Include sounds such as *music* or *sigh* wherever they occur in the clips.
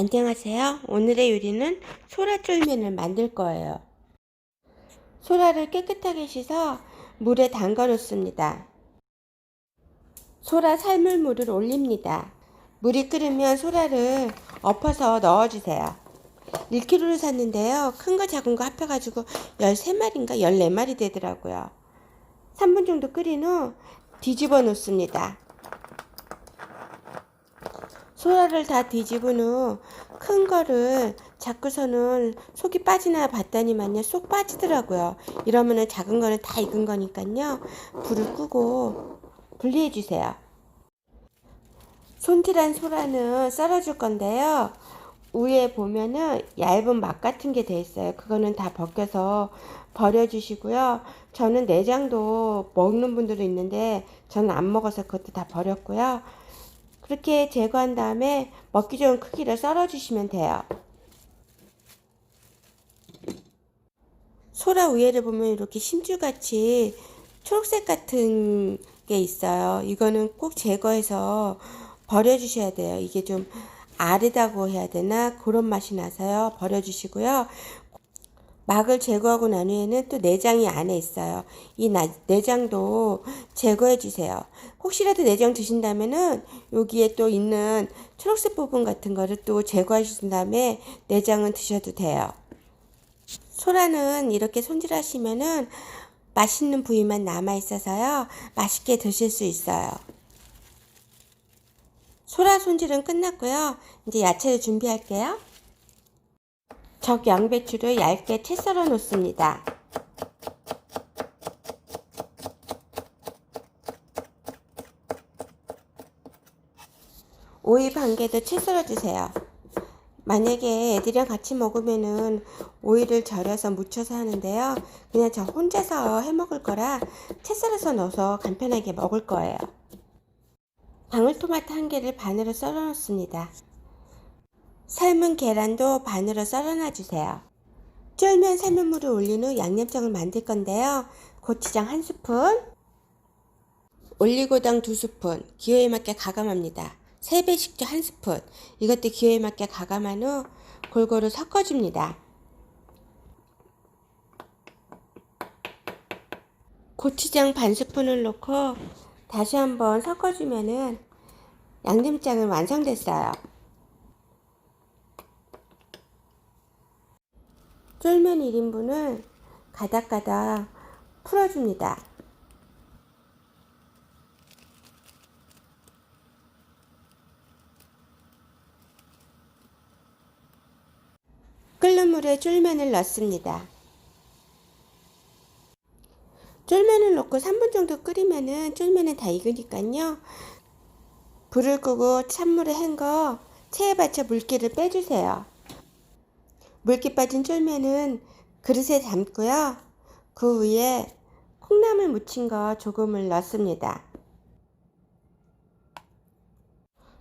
안녕하세요. 오늘의 요리는 소라쫄면을 만들 거예요. 소라를 깨끗하게 씻어 물에 담가 놓습니다. 소라 삶을 물을 올립니다. 물이 끓으면 소라를 엎어서 넣어주세요. 1kg를 샀는데요. 큰 거 작은 거 합해가지고 13마리인가 14마리 되더라고요. 3분 정도 끓인 후 뒤집어 놓습니다. 소라를 다 뒤집은 후 큰 거를 잡고서는 속이 빠지나 봤더니만요 쏙 빠지더라고요. 이러면은 작은 거는 다 익은 거니까요. 불을 끄고 분리해 주세요. 손질한 소라는 썰어줄 건데요. 위에 보면은 얇은 막 같은 게 돼 있어요. 그거는 다 벗겨서 버려주시고요. 저는 내장도 먹는 분들도 있는데 저는 안 먹어서 그것도 다 버렸고요 그렇게 제거한 다음에 먹기 좋은 크기로 썰어 주시면 돼요. 소라 위에를 보면 이렇게 심줄같이 초록색 같은 게 있어요. 이거는 꼭 제거해서 버려주셔야 돼요. 이게 좀 아르다고 해야 되나 그런 맛이 나서요. 버려주시고요. 막을 제거하고 난 후에는 또 내장이 안에 있어요. 이 나, 내장도 제거해 주세요. 혹시라도 내장 드신다면은 여기에 또 있는 초록색 부분 같은 거를 또 제거하신 다음에 내장은 드셔도 돼요. 소라는 이렇게 손질하시면은 맛있는 부위만 남아 있어서요. 맛있게 드실 수 있어요. 소라 손질은 끝났고요. 이제 야채를 준비할게요. 적 양배추를 얇게 채 썰어 놓습니다. 오이 반 개도 채 썰어 주세요. 만약에 애들이랑 같이 먹으면은 오이를 절여서 무쳐서 하는데요. 그냥 저 혼자서 해 먹을 거라 채 썰어서 넣어서 간편하게 먹을 거예요. 방울토마토 한 개를 반으로 썰어 놓습니다. 삶은 계란도 반으로 썰어놔 주세요. 쫄면 삶은 물을 올린 후 양념장을 만들 건데요. 고추장 한 스푼, 올리고당 두 스푼, 기호에 맞게 가감합니다. 세배 식초 한 스푼, 이것도 기호에 맞게 가감한 후 골고루 섞어줍니다. 고추장 반 스푼을 넣고 다시 한번 섞어주면은 양념장은 완성됐어요. 쫄면 1인분을 가닥가닥 풀어줍니다. 끓는 물에 쫄면을 넣습니다. 쫄면을 넣고 3분 정도 끓이면은 쫄면은 다 익으니까요. 불을 끄고 찬물에 헹궈 체에 받쳐 물기를 빼주세요. 물기 빠진 쫄면은 그릇에 담고요. 그 위에 콩나물 무친 거 조금을 넣습니다.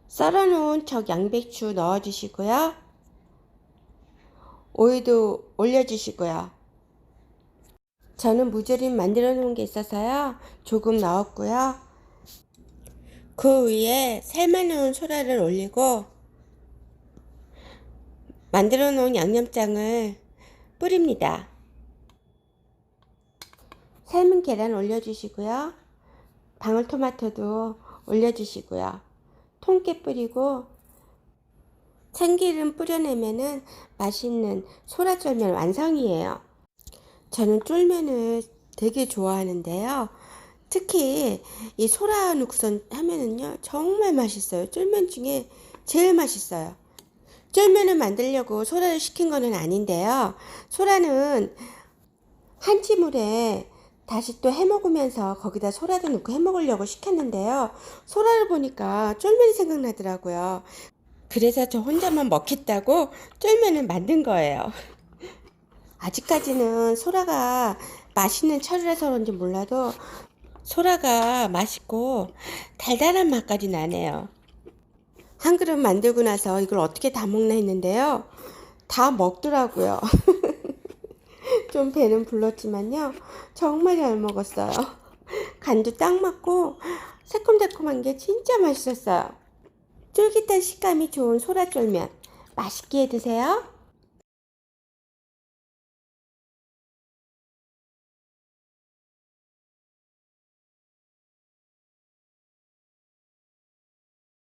썰어놓은 적 양배추 넣어주시고요. 오이도 올려주시고요. 저는 무조림 만들어 놓은 게 있어서요. 조금 넣었고요. 그 위에 삶아놓은 소라를 올리고 만들어 놓은 양념장을 뿌립니다. 삶은 계란 올려주시고요. 방울토마토도 올려주시고요. 통깨 뿌리고 참기름 뿌려내면은 맛있는 소라쫄면 완성이에요. 저는 쫄면을 되게 좋아하는데요. 특히 이 소라 육선 하면은요 정말 맛있어요. 쫄면 중에 제일 맛있어요. 쫄면을 만들려고 소라를 시킨 거는 아닌데요. 소라는 한치물에 다시 또 해먹으면서 거기다 소라도 넣고 해먹으려고 시켰는데요. 소라를 보니까 쫄면이 생각나더라고요. 그래서 저 혼자만 먹겠다고 쫄면을 만든 거예요. *laughs* 아직까지는 소라가 맛있는 철이라서 그런지 몰라도 소라가 맛있고 달달한 맛까지 나네요. 한 그릇 만들고 나서 이걸 어떻게 다 먹나 했는데요. 다 먹더라고요. *laughs* 좀 배는 불렀지만요. 정말 잘 먹었어요. 간도 딱 맞고 새콤달콤한 게 진짜 맛있었어요. 쫄깃한 식감이 좋은 소라쫄면 맛있게 드세요.